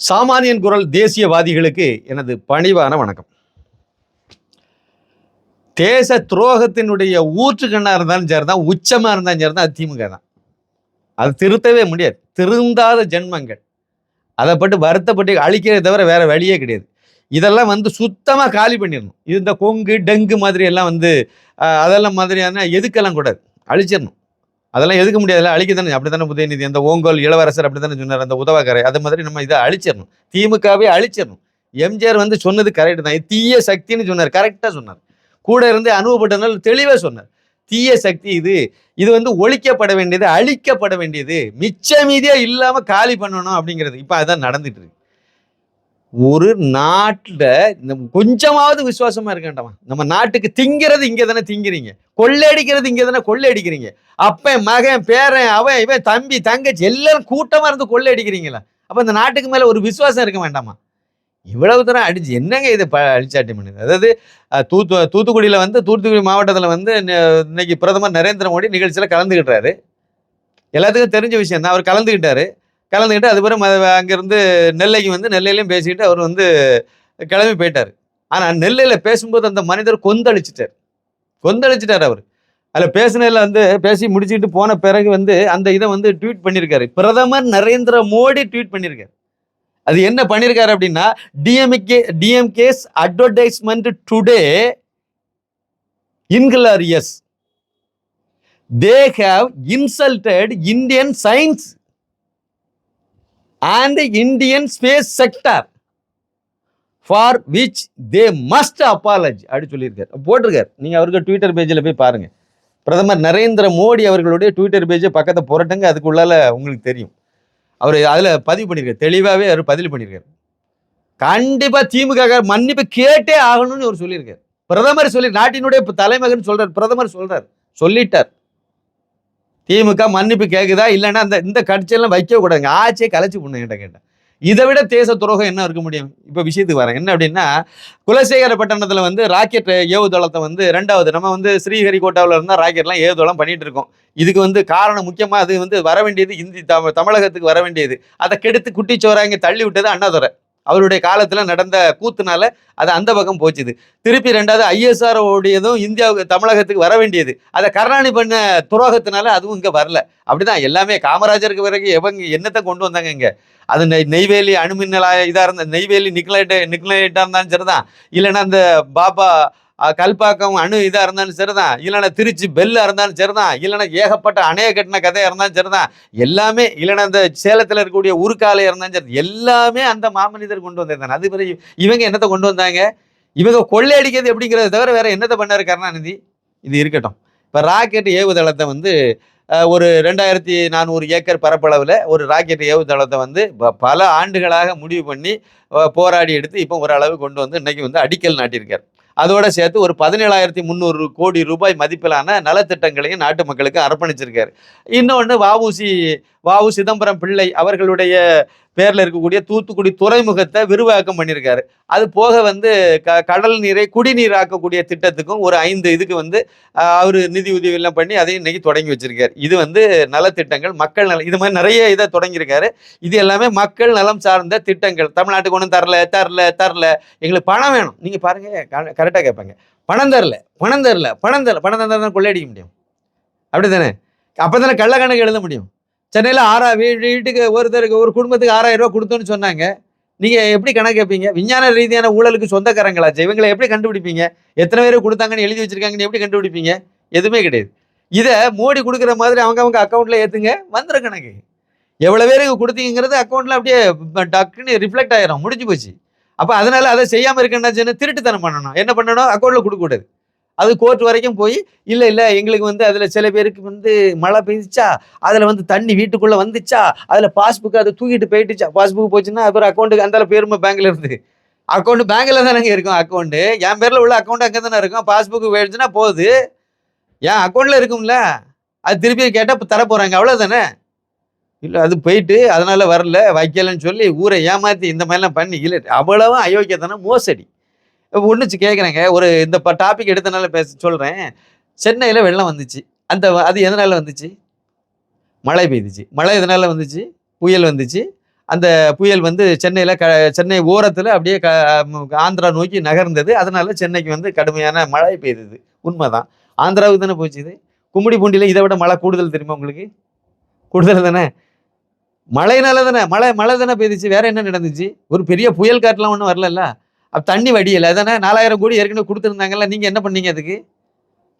சாமானியன் குரல் தேசியவாதிகளுக்கு எனது பணிவான வணக்கம். தேச துரோகத்தினுடைய ஊற்றுக்கண்ணா இருந்தாலும் சரி தான் உச்சமாக இருந்தாலும் சரி தான் அது திமுக தான். அது திருத்தவே முடியாது. திருந்தாத ஜென்மங்கள். அதை பட்டு வருத்தப்பட்டு அழிக்கிறத தவிர வேறு வழியே கிடையாது. இதெல்லாம் வந்து சுத்தமாக காலி பண்ணிடணும். இது இந்த கொங்கு டெங்கு மாதிரி எல்லாம் வந்து அதெல்லாம் மாதிரியான எதுக்கெல்லாம் கூடாது. அழிச்சிடணும். அதெல்லாம் எதுக்க முடியாதுல அழிக்க தானே அப்படி தானே உதயநிதி அந்த ஓங்கோல் இளவரசர் அப்படி தானே சொன்னார் அந்த உதவாக்கரை அது மாதிரி நம்ம இதை அழிச்சிடணும். திமுகவே அழிச்சிடணும். எம்ஜிஆர் வந்து சொன்னது கரெக்ட் தான். இது தீய சக்தின்னு சொன்னார் கரெக்டாக சொன்னார். கூட இருந்து அனுபவப்பட்டனால தெளிவாக சொன்னார். தீய சக்தி இது. இது வந்து ஒழிக்கப்பட வேண்டியது அழிக்கப்பட வேண்டியது. மிச்ச மீதியாக இல்லாமல் காலி பண்ணணும் அப்படிங்கிறது. இப்போ அதான் நடந்துட்டு இருக்கு. ஒரு நாட்டில் இந்த கொஞ்சமாவது விசுவாசமா இருக்க நம்ம நாட்டுக்கு திங்கிறது இங்கே தானே திங்கிறீங்க. கொள்ளையடிக்கிறது இங்கே தானே கொள்ளையடிக்கிறீங்க. அப்பன் மகன் பேரன் அவன் இவன் தம்பி தங்கச்சி எல்லாரும் கூட்டமாக இருந்து கொள்ளையடிக்கிறீங்களா? அப்போ இந்த நாட்டுக்கு மேலே ஒரு விசுவாசம் இருக்க வேண்டாமா? இவ்வளவு தூரம் அடிச்சு என்னங்க இது ப அழிச்சாட்டி பண்ணுது அதாவது தூத்து தூத்துக்குடியில் வந்து தூத்துக்குடி மாவட்டத்தில் வந்து இன்னைக்கு பிரதமர் நரேந்திர மோடி நிகழ்ச்சியில் கலந்துக்கிட்டாரு எல்லாத்துக்கும் தெரிஞ்ச விஷயம் தான் அவர் கலந்துக்கிட்டாரு கலந்துக்கிட்டு அதுக்கப்புறம் அங்கேருந்து நெல்லைக்கு வந்து நெல்லையிலையும் பேசிக்கிட்டு அவர் வந்து கிளம்பி போயிட்டார். ஆனால் நெல்லையில் பேசும்போது அந்த மனிதர் கொந்தளிச்சிட்டார். கொந்தளிச்சிட்டார் அவர். அதில் பேசினதில் வந்து பேசி முடிச்சுக்கிட்டு போன பிறகு வந்து அந்த இதை வந்து ட்வீட் பண்ணியிருக்காரு. பிரதமர் நரேந்திர மோடி ட்வீட் பண்ணியிருக்காரு. அது என்ன பண்ணியிருக்காரு அப்படின்னா DMK DMK's advertisement today inglorious they have insulted Indian science and Indian space sector for which they must apology அப்படி சொல்லியிருக்காரு. போட்டிருக்காரு. நீங்கள் அவருக்கு ட்விட்டர் பேஜில் போய் பாருங்கள் பிரதமர் நரேந்திர மோடி அவர்களுடைய ட்விட்டர் பேஜை பக்கத்தை புரட்டுங்க. அதுக்குள்ளால உங்களுக்கு தெரியும். அவர் அதில் பதிவு பண்ணியிருக்காரு. தெளிவாகவே அவர் பதிவு பண்ணியிருக்காரு. கண்டிப்பாக திமுக மன்னிப்பு கேட்டே ஆகணும்னு அவர் சொல்லியிருக்காரு. பிரதமர் சொல்லி நாட்டினுடைய தலைமகன் சொல்கிறார் பிரதமர் சொல்கிறார் சொல்லிட்டார். திமுக மன்னிப்பு கேட்குதா இல்லைன்னா அந்த இந்த கட்சியெல்லாம் வைக்க கூடாதுங்க. ஆட்சியை கலைச்சி பண்ணுங்கிட்ட கேட்டேன் இதை விட தேச துரோகம் என்ன இருக்க முடியும்? இப்போ விஷயத்துக்கு வரேன். என்ன அப்படின்னா குலசேகரப்பட்டினத்தில் வந்து ராக்கெட் ஏவுதளத்தை வந்து ரெண்டாவது நம்ம வந்து ஸ்ரீஹரிகோட்டாவில் இருந்தால் ராக்கெட்லாம் ஏவுதளம் பண்ணிட்டு இருக்கோம். இதுக்கு வந்து காரணம் முக்கியமாக அது வந்து வர வேண்டியது இந்தி தமிழ் தமிழகத்துக்கு வர வேண்டியது. அதை கெடுத்து குட்டிச்சோறாங்க தள்ளி விட்டது அண்ணாதுரை. அவருடைய காலத்தில் நடந்த கூத்துனால அது அந்த பக்கம் போச்சுது. திருப்பி ரெண்டாவது ஐஎஸ்ஆர் உடையதும் இந்தியாவுக்கு தமிழகத்துக்கு வர வேண்டியது. அதை கருணாநிதி பண்ண துரோகத்தினால அதுவும் இங்கே வரல. அப்படிதான் எல்லாமே காமராஜருக்கு பிறகு எவங்க என்னத்தை கொண்டு வந்தாங்க இங்கே? அது நெய் நெய்வேலி அணுமின் இதாக இருந்த நெய்வேலி நிக்லைட்டு நிக்லைட்டாக இருந்தாலும் சரிதான். இல்லைன்னா அந்த பாபா கல்பாக்கம் அணு இதாக இருந்தாலும் சரிதான். இல்லைன்னா திருச்சி பெல்லாக இருந்தாலும் சரிதான். இல்லைன்னா ஏகப்பட்ட அணைய கட்டின கதையாக இருந்தாலும் சரிதான். எல்லாமே இல்லைன்னா இந்த சேலத்தில் இருக்கக்கூடிய உருக்காலையாக இருந்தாலும் சரி எல்லாமே அந்த மாமனிதர் கொண்டு வந்திருந்தாங்க அது பிறகு இவங்க என்னத்தை கொண்டு வந்தாங்க? இவங்க கொள்ளையடிக்கிறது எப்படிங்கிறத தவிர வேற என்னத்தை பண்ணாரு கருணாநிதி? இது இருக்கட்டும். இப்போ ராக்கெட் ஏவுதளத்தை வந்து ஒரு ரெண்டாயிரத்தி நானூறு ஏக்கர் பரப்பளவில் ஒரு ராக்கெட் ஏவுதளத்தை வந்து ப- பல ஆண்டுகளாக முடிவு பண்ணி போராடி எடுத்து இப்போ ஓரளவு கொண்டு வந்து இன்னைக்கு வந்து அடிக்கல் நாட்டியிருக்கார். அதோட சேர்த்து ஒரு பதினேழாயிரத்தி முந்நூறு கோடி ரூபாய் மதிப்பிலான நலத்திட்டங்களையும் நாட்டு மக்களுக்கு அர்ப்பணிச்சிருக்காரு. இன்னொன்று வஉசி வாவு சிதம்பரம் பிள்ளை அவர்களுடைய பேரில் இருக்கக்கூடிய தூத்துக்குடி துறைமுகத்தை விரிவாக்கம் பண்ணியிருக்காரு. அது போக வந்து க கடல் நீரை குடிநீர் ஆக்கக்கூடிய திட்டத்துக்கும் ஒரு ஐந்து இதுக்கு வந்து அவர் நிதி உதவியெல்லாம் பண்ணி அதையும் இன்னைக்கு தொடங்கி வச்சிருக்காரு. இது வந்து நலத்திட்டங்கள் மக்கள் நலம் இது மாதிரி நிறைய இதை தொடங்கியிருக்காரு. இது எல்லாமே மக்கள் நலம் சார்ந்த திட்டங்கள். தமிழ்நாட்டுக்கு ஒன்றும் தரல தரல தரல. எங்களுக்கு பணம் வேணும். நீங்கள் பாருங்க கரெக்டாக கேட்பாங்க. பணம் தரல பணம் தரல பணம் தரல. பணம் தந்தால் தான் கொள்ளையடிக்க முடியும். அப்படி தானே அப்போ தானே கள்ளக்கணக்கு எழுத முடியும். சென்னையில் ஆறா வீட்டுக்கு ஒருத்தருக்கு ஒரு குடும்பத்துக்கு ஆறாயிரம் ரூபா கொடுத்தோன்னு சொன்னாங்க. நீங்கள் எப்படி கணக்கு கேட்பீங்க விஞ்ஞான ரீதியான ஊழலுக்கு சொந்தக்காரங்களாச்சு இவங்களை எப்படி கண்டுபிடிப்பீங்க? எத்தனை பேர் கொடுத்தாங்கன்னு எழுதி வச்சிருக்காங்கன்னு எப்படி கண்டுபிடிப்பீங்க? எதுவுமே கிடையாது. இதை மோடி கொடுக்குற மாதிரி அவங்க அவங்க அக்கௌண்ட்டில் ஏற்றுங்க வந்துட கணக்கு. எவ்வளோ பேருக்கு கொடுத்தீங்கிறது அக்கௌண்ட்டில் அப்படியே டக்குன்னு ரிஃப்ளெக்ட் ஆயிரும் முடிஞ்சு போச்சு. அப்போ அதனால் அதை செய்யாமல் இருக்கேன்னா திருட்டுத்தனம் பண்ணணும். என்ன பண்ணணும்? அக்கௌண்ட்டில் கொடுக்கக்கூடாது அது கோர்ட் வரைக்கும் போய் இல்லை இல்லை எங்களுக்கு வந்து அதில் சில பேருக்கு வந்து மழை பெய்ஞ்சிச்சா அதில் வந்து தண்ணி வீட்டுக்குள்ளே வந்துச்சா அதில் பாஸ்புக் அதை தூக்கிட்டு போயிட்டுச்சா பாஸ்புக் போச்சுன்னா அப்புறம் அக்கௌண்ட்டுக்கு அந்தளவு பேருமே பேங்க்ல இருந்து. அக்கௌண்ட் பேங்க்ல தானே இருக்கும் அக்கௌண்ட்டு என் பேரில் உள்ள அக்கௌண்ட் அங்கே தானே இருக்கும். பாஸ்புக் போயிடுச்சுன்னா போகுது. என் அக்கௌண்ட்டில் இருக்கும்ல. அது திருப்பி கேட்டால் தர போகிறாங்க அவ்வளோதானே இல்லை அது போயிட்டு அதனால் வரல வைக்கலன்னு சொல்லி ஊரை ஏமாற்றி இந்த மாதிரிலாம் பண்ணி இல்லை அவ்வளவும் அயோக்கியத்தனம் மோசடி. ஒன்றுச்சு கேட்குறேங்க ஒரு இந்த டாபிக் எடுத்தனால பேச சொல்கிறேன் சென்னையில் வெள்ளம் வந்துச்சு. அந்த அது எதனால் வந்துச்சு? மழை பெய்துச்சு. மழை எதனால் வந்துச்சு? புயல் வந்துச்சு. அந்த புயல் வந்து சென்னையில் க சென்னை ஓரத்தில் அப்படியே க ஆந்திரா நோக்கி நகர்ந்தது. அதனால் சென்னைக்கு வந்து கடுமையான மழை பெய்தது. உண்மைதான். ஆந்திராவுக்கு தானே போச்சு இது? கும்மிடி பூண்டியில் இதை விட மழை கூடுதல் தெரியுமா உங்களுக்கு? கூடுதல் தானே? மழைனால தானே மழை மழை தானே பெய்துச்சு. வேற என்ன நடந்துச்சு? ஒரு பெரிய புயல் காற்றுலாம் ஒன்றும் வரலல்ல? அப்போ தண்ணி வடியலை. அதானே? நாலாயிரம் கோடி ஏற்கனவே கொடுத்துருந்தாங்கல்ல. நீங்கள் என்ன பண்ணீங்க அதுக்கு?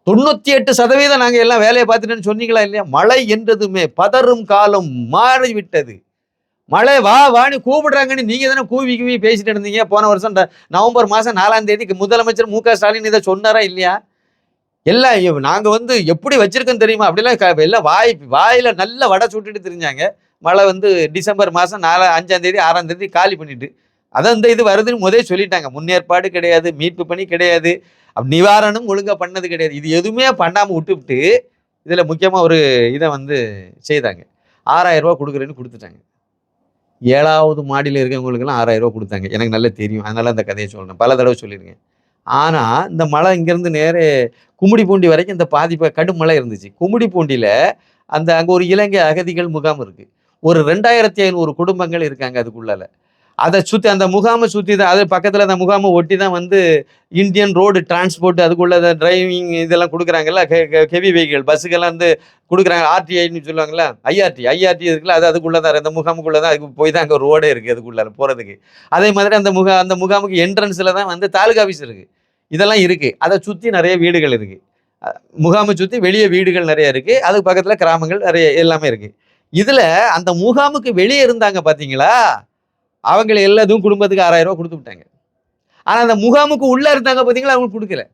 தொண்ணூற்றி எட்டு சதவீதம் நாங்கள் எல்லாம் வேலையை பார்த்துட்டேன்னு சொன்னீங்களா இல்லையா? மழை என்றதுமே பதறும் காலம் மாறிவிட்டது. மழை வா வான்னு கூப்பிடுறாங்கன்னு நீங்கள் தானே கூவி கூவி பேசிட்டு இருந்தீங்க. போன வருஷம் நவம்பர் மாதம் நாலாம் தேதிக்கு முதலமைச்சர் மு க. ஸ்டாலின் இதை சொன்னாரா இல்லையா? எல்லாம் நாங்கள் வந்து எப்படி வச்சிருக்கோம் தெரியுமா? அப்படிலாம் க- எல்லாம் வாய் வாயில் நல்ல வடை சுட்டுட்டு தெரிஞ்சாங்க. மழை வந்து டிசம்பர் மாதம் நாலா அஞ்சாம் தேதி ஆறாம் தேதி காலி பண்ணிட்டு. அதான் இந்த இது வருதுன்னு முதலே சொல்லிட்டாங்க. முன்னேற்பாடு கிடையாது மீட்பு பணி கிடையாது நிவாரணம் ஒழுங்காக பண்ணது கிடையாது. இது எதுவுமே பண்ணாமல் விட்டுவிட்டு இதில் முக்கியமாக ஒரு இதை வந்து செய்தாங்க. ஆறாயிரம் ரூபா கொடுக்குறேன்னு கொடுத்துட்டாங்க. ஏழாவது மாடியில் இருக்கவங்களுக்கெல்லாம் ஆறாயிரம் ரூபா கொடுத்தாங்க. எனக்கு நல்லா தெரியும். அதனால அந்த கதையை சொல்கிறேன் பல தடவை சொல்லியிருக்கேன். ஆனால் இந்த மழை இங்கேருந்து நேரே கும்மிடிப்பூண்டி வரைக்கும் இந்த பாதிப்பு கடும் மழை இருந்துச்சு. கும்மிடிப்பூண்டியில் அந்த அங்கே ஒரு இலங்கை அகதிகள் முகாம் இருக்குது ஒரு ரெண்டாயிரத்தி ஐநூறு குடும்பங்கள் இருக்காங்க அதுக்குள்ளால. அதை சுற்றி அந்த முகாமை சுற்றி தான் அது பக்கத்தில் அந்த முகாமை ஒட்டி தான் வந்து இந்தியன் ரோடு டிரான்ஸ்போர்ட் அதுக்குள்ள டிரைவிங் இதெல்லாம் கொடுக்குறாங்கல்ல ஹெவி வெஹிக்கிள் பஸ்ஸுக்கெல்லாம் வந்து கொடுக்குறாங்க ஆர்டிஐன்னு சொல்லுவாங்கல்ல ஐஆர்டி ஐஆர்டி இருக்குல்ல அது அதுக்குள்ளே தான் அந்த முகாமுக்குள்ளே தான் அதுக்கு போய் தான் அங்கே ரோடே இருக்குது அதுக்குள்ளே போகிறதுக்கு அதே மாதிரி அந்த முகா அந்த முகாமுக்கு என்ட்ரன்ஸில் தான் வந்து தாலுகா ஆஃபீஸ் இருக்குது இதெல்லாம் இருக்குது அதை சுற்றி நிறைய வீடுகள் இருக்குது முகாமை சுற்றி வெளியே வீடுகள் நிறைய இருக்குது அதுக்கு பக்கத்தில் கிராமங்கள் நிறைய எல்லாமே இருக்குது இதில் அந்த முகாமுக்கு வெளியே இருந்தாங்க பார்த்தீங்களா அவங்கள எல்லாத்தையும் குடும்பத்துக்கு ஆறாயிரம் ரூபா கொடுத்து விட்டாங்க. ஆனால் அந்த முகாமுக்கு உள்ளே இருந்தாங்க பார்த்தீங்களா அவங்களுக்கு கொடுக்கல.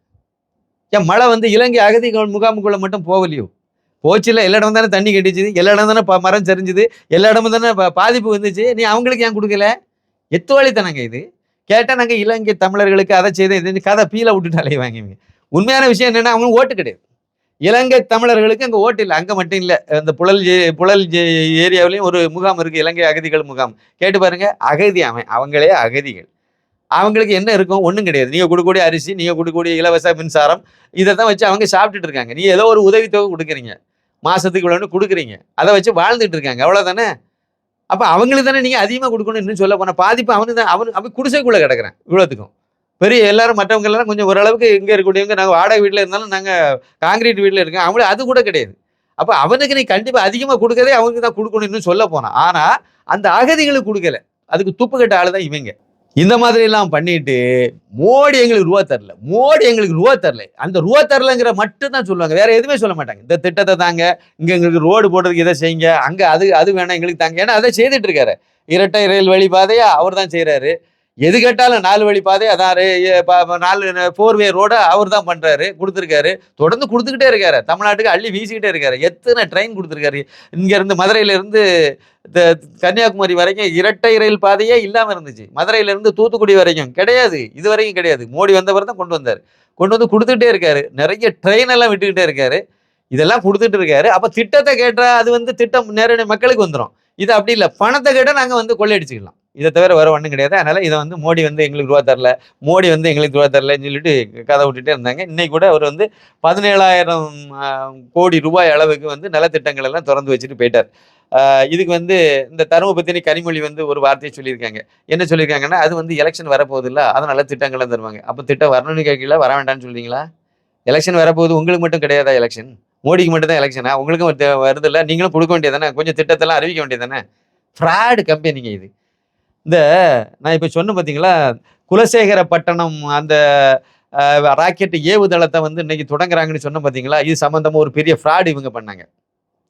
ஏன் மழை வந்து இலங்கை அகதி முகாமுக்குள்ளே மட்டும் போகலையோ? போச்சுல எல்லா இடமும் தானே தண்ணி கட்டிச்சுது எல்லா இடம் தானே மரம் சரிஞ்சுது எல்லா இடமும் தானே பாதிப்பு வந்துச்சு. நீ அவங்களுக்கு ஏன் கொடுக்கல? எத்துவாளித்தனங்க இது. கேட்டால் நாங்கள் இலங்கை தமிழர்களுக்கு அதை செய்த இது கதை பீல விட்டுட்டு அலைவாங்க உண்மையான விஷயம் என்னென்னா அவங்களுக்கு ஓட்டு கிடையாது. இலங்கை தமிழர்களுக்கு அங்கே ஓட்டு இல்லை. அங்கே மட்டும் இல்லை. அந்த புழல் புழல் ஏரியாவிலையும் ஒரு முகாம் இருக்குது இலங்கை அகதிகள் முகாம். கேட்டு பாருங்கள் அகதி அவன். அவங்களே அகதிகள். அவங்களுக்கு என்ன இருக்கும்? ஒன்றும் கிடையாது. நீங்கள் கொடுக்கக்கூடிய அரிசி நீங்கள் கொடுக்கக்கூடிய இலவச மின்சாரம் இதை தான் வச்சு அவங்க சாப்பிட்டுட்டு இருக்காங்க. நீ ஏதோ ஒரு உதவித்தொகை கொடுக்குறீங்க. மாதத்துக்கு இவ்வளோன்னு கொடுக்குறீங்க. அதை வச்சு வாழ்ந்துட்டு இருக்காங்க. அவ்வளோதானே அப்போ அவங்களுக்கு தானே நீங்கள் அதிகமாக கொடுக்கணும் இன்னும் சொல்ல போனால் பாதிப்பு அவனு தான். அவனு அவன் குடிசைக்குள்ளே கிடக்குறேன் இவ்வளோத்துக்கும் பெரிய எல்லாரும் மற்றவங்க எல்லாம் கொஞ்சம் ஓரளவுக்கு இங்கே இருக்கக்கூடியவங்க நாங்கள் வாடகை வீட்டில் இருந்தாலும் நாங்கள் காங்கிரீட் வீட்டில் இருக்கோம். அவங்களும் அது கூட கிடையாது. அப்போ அவனுக்கு நீ கண்டிப்பாக அதிகமாக கொடுக்கறதே அவனுக்கு தான் கொடுக்கணும்னு சொல்ல போனான் ஆனால் அந்த அகதிகளுக்கு கொடுக்கல. அதுக்கு துப்பு கட்ட ஆளு தான் இவங்க. இந்த மாதிரி எல்லாம் பண்ணிட்டு மோடி எங்களுக்கு ரூபா தரல. மோடி எங்களுக்கு ரூபா தரல. அந்த ரூபா தரலங்கிற மட்டும் தான் சொல்லுவாங்க. வேற எதுவுமே சொல்ல மாட்டாங்க. இந்த திட்டத்தை தாங்க இங்க எங்களுக்கு ரோடு போடுறதுக்கு இதை செய்யுங்க அங்க அது அது வேணாம் எங்களுக்கு தாங்க. ஏன்னா அதை செய்துட்டு இருக்காரு. இரட்டை ரயில் வழி பாதையா அவர் தான் செய்யறாரு எது கேட்டாலும் நாலு வழி பாதை அதான் நாலு ஃபோர் வே ரோடை அவர் தான் பண்ணுறாரு கொடுத்துருக்காரு. தொடர்ந்து கொடுத்துக்கிட்டே இருக்காரு. தமிழ்நாட்டுக்கு அள்ளி வீசிக்கிட்டே இருக்காரு. எத்தனை ட்ரெயின் கொடுத்துருக்காரு. இங்கேருந்து மதுரையிலேருந்து த- கன்னியாகுமரி வரைக்கும் இரட்டை ரயில் பாதையே இல்லாமல் இருந்துச்சு. மதுரையிலேருந்து தூத்துக்குடி வரைக்கும் கிடையாது. இது வரைக்கும் கிடையாது. மோடி வந்தவர் தான் கொண்டு வந்தார். கொண்டு வந்து கொடுத்துக்கிட்டே இருக்காரு. நிறைய ட்ரெயின் எல்லாம் விட்டுக்கிட்டே இருக்காரு. இதெல்லாம் கொடுத்துட்டு இருக்காரு. அப்போ திட்டத்தை கேட்டால் அது வந்து திட்டம் நேரடி மக்களுக்கு வந்துடும் இது அப்படி இல்லை. பணத்தை கேட்டால் நாங்கள் வந்து கொள்ளையடிச்சிக்கலாம். இதை தவிர வேறு ஒன்றும் கிடையாது. அதனால் இதை வந்து மோடி வந்து எங்களுக்கு ரூபா தரல. மோடி வந்து எங்களுக்கு ரூபா தரலன்னு சொல்லிட்டு கதை விட்டுட்டே இருந்தாங்க. இன்னைக்கு கூட அவர் வந்து பதினேழாயிரம் கோடி ரூபாய் அளவுக்கு வந்து நலத்திட்டங்கள் எல்லாம் திறந்து வச்சுட்டு போயிட்டார். இதுக்கு வந்து இந்த தரும பற்றின கனிமொழி வந்து ஒரு வார்த்தையை சொல்லியிருக்காங்க. என்ன சொல்லியிருக்காங்கன்னா அது வந்து எலெக்ஷன் வரப்போகுது இல்லை அதனால திட்டங்கள்லாம் தருவாங்க. அப்போ திட்டம் வரணும்னு கேட்கல வர வேண்டாம்னு சொல்றீங்களா? எலெக்ஷன் வரப்போகுது உங்களுக்கு மட்டும் கிடையாதா எலெக்ஷன் மோடிக்கு மட்டும் தான் எலெக்ஷனா உங்களுக்கும் வருது இல்லை நீங்களும் கொடுக்க வேண்டியதானே கொஞ்சம் திட்டத்தெல்லாம் அறிவிக்க வேண்டியதானே ஃப்ராடு கம்பெனிங்க இது. இந்த நான் இப்போ சொன்னேன் பார்த்தீங்களா குலசேகரப்பட்டணம் அந்த ராக்கெட் ஏவுதளத்தை வந்து இன்னைக்கு தொடங்குறாங்கன்னு சொன்ன பார்த்தீங்களா இது சம்மந்தமாக ஒரு பெரிய ஃப்ராடு இவங்க பண்ணாங்க.